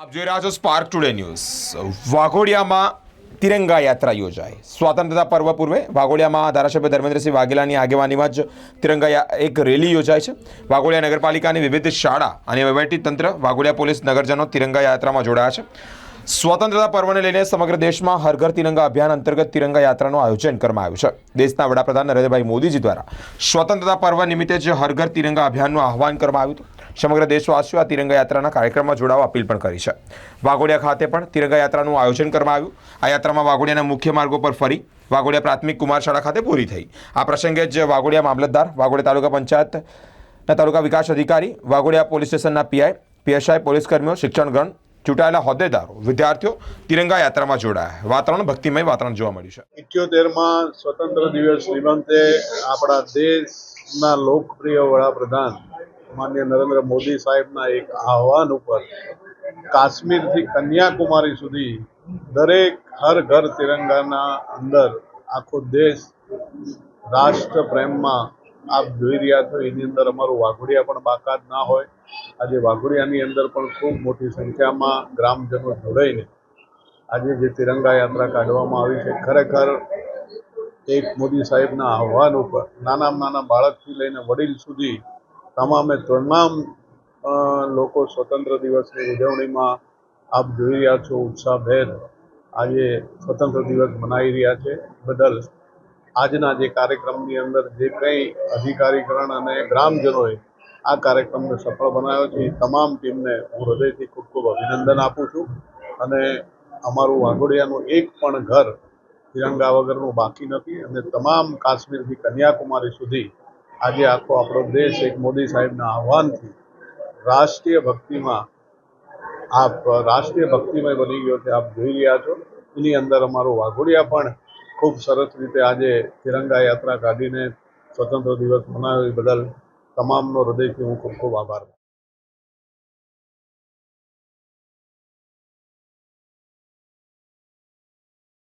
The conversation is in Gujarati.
આપ જોઈ રહ્યા છો સ્પાર્ક ટુડે ન્યૂઝ વાઘોડિયામાં તિરંગા યાત્રા યોજાઈ. સ્વાતંત્રતા પર્વ પૂર્વે વાઘોડિયામાં ધારાસભ્ય ધર્મેન્દ્રસિંહ વાઘેલાની આગેવાનીમાં જ તિરંગા એક રેલી યોજાય છે. વાઘોડિયા નગરપાલિકાની વિવિધ શાળા અને તંત્ર વાઘોડિયા પોલીસ નગરજનો તિરંગા યાત્રામાં જોડાયા છે. સ્વતંત્રતા પર્વને લઈને સમગ્ર દેશમાં હર ઘર તિરંગા અભિયાન અંતર્ગત તિરંગા યાત્રાનું આયોજન કરવામાં આવ્યું છે. દેશના વડાપ્રધાન નરેન્દ્રભાઈ મોદીજી દ્વારા સ્વતંત્રતા પર્વ નિમિત્તે જ હર ઘર તિરંગા અભિયાનનું આહવાન કરવામાં આવ્યું સમગ્ર દેશવાસીઓ આ તિરંગા યાત્રાના કાર્યક્રમમાં જોડાવા અપીલ પણ કરી છે. વાઘોડિયા ખાતે પણ તિરંગા યાત્રાનું આયોજન કરવામાં આવ્યું. આ યાત્રામાં વાઘોડિયાના મુખ્ય માર્ગો પર ફરી વાઘોડિયા પ્રાથમિક કુમાર શાળા ખાતે પૂરી થઈ. આ પ્રસંગે જ વાઘોડિયા મામલતદાર, વાઘોડિયા તાલુકા પંચાયતના તાલુકા વિકાસ અધિકારી, વાઘોડિયા પોલીસ સ્ટેશનના પીઆઈ, પીએસઆઈ, પોલીસ કર્મીઓ, શિક્ષણગણ ચૂંટાયેલા હોદ્દેદારો, વિદ્યાર્થીઓ તિરંગા યાત્રામાં જોડાયા વાતાવરણ ભક્તિમય વાતાવરણ જોવા મળ્યું છે. ઇઠ્યોતેરમાં સ્વતંત્ર દિવસ નિમંતે આપણા દેશના લોકપ્રિય વડાપ્રધાન માન્ય નરેન્દ્ર મોદી સાહેબના એક આહવાન ઉપર કાશ્મીરથી કન્યાકુમારી સુધી દરેક હર ઘર તિરંગાના અંદર આખો દેશ રાષ્ટ્ર પ્રેમમાં આપ જોઈ રહ્યા છો, એની અંદર અમારું વાઘોડિયા પણ બાકાત ના હોય. આજે વાઘોડિયાની અંદર પણ ખૂબ મોટી સંખ્યામાં ગ્રામજનો જોડાઈને આજે જે તિરંગા યાત્રા કાઢવામાં આવી છે, ખરેખર એક મોદી સાહેબના આહવાન ઉપર, નાનામાં નાના બાળકથી લઈને વડીલ સુધી તમામે તમામ લોકો સ્વતંત્ર દિવસની ઉજવણીમાં આપ જોઈ રહ્યા છો ઉત્સાહભેર આજે સ્વતંત્ર દિવસ મનાવી રહ્યા છે. બદલ આજના જે કાર્યક્રમની અંદર જે કંઈ અધિકારીકરણ અને ગ્રામજનોએ આ કાર્યક્રમને સફળ બનાવ્યો છે, એ તમામ ટીમને હું હૃદયથી ખૂબ ખૂબ અભિનંદન આપું છું. અને અમારું વાઘોડિયાનું એક પણ ઘર તિરંગા વગરનું બાકી નથી અને તમામ કાશ્મીરથી કન્યાકુમારી સુધી આજે આખો આપણો દેશ એક મોદી સાહેબના આહવાનથી રાષ્ટ્રીય ભક્તિમાં આપ રાષ્ટ્રીય ભક્તિમય બની ગયો છે, આપ જોઈ રહ્યા છો. એની અંદર અમારું વાઘોડિયા પણ ખૂબ સરસ રીતે આજે તિરંગા યાત્રા કાઢીને સ્વતંત્ર દિવસ મનાવ્યો એ બદલ તમામનો હૃદયથી હું ખૂબ ખૂબ આભાર.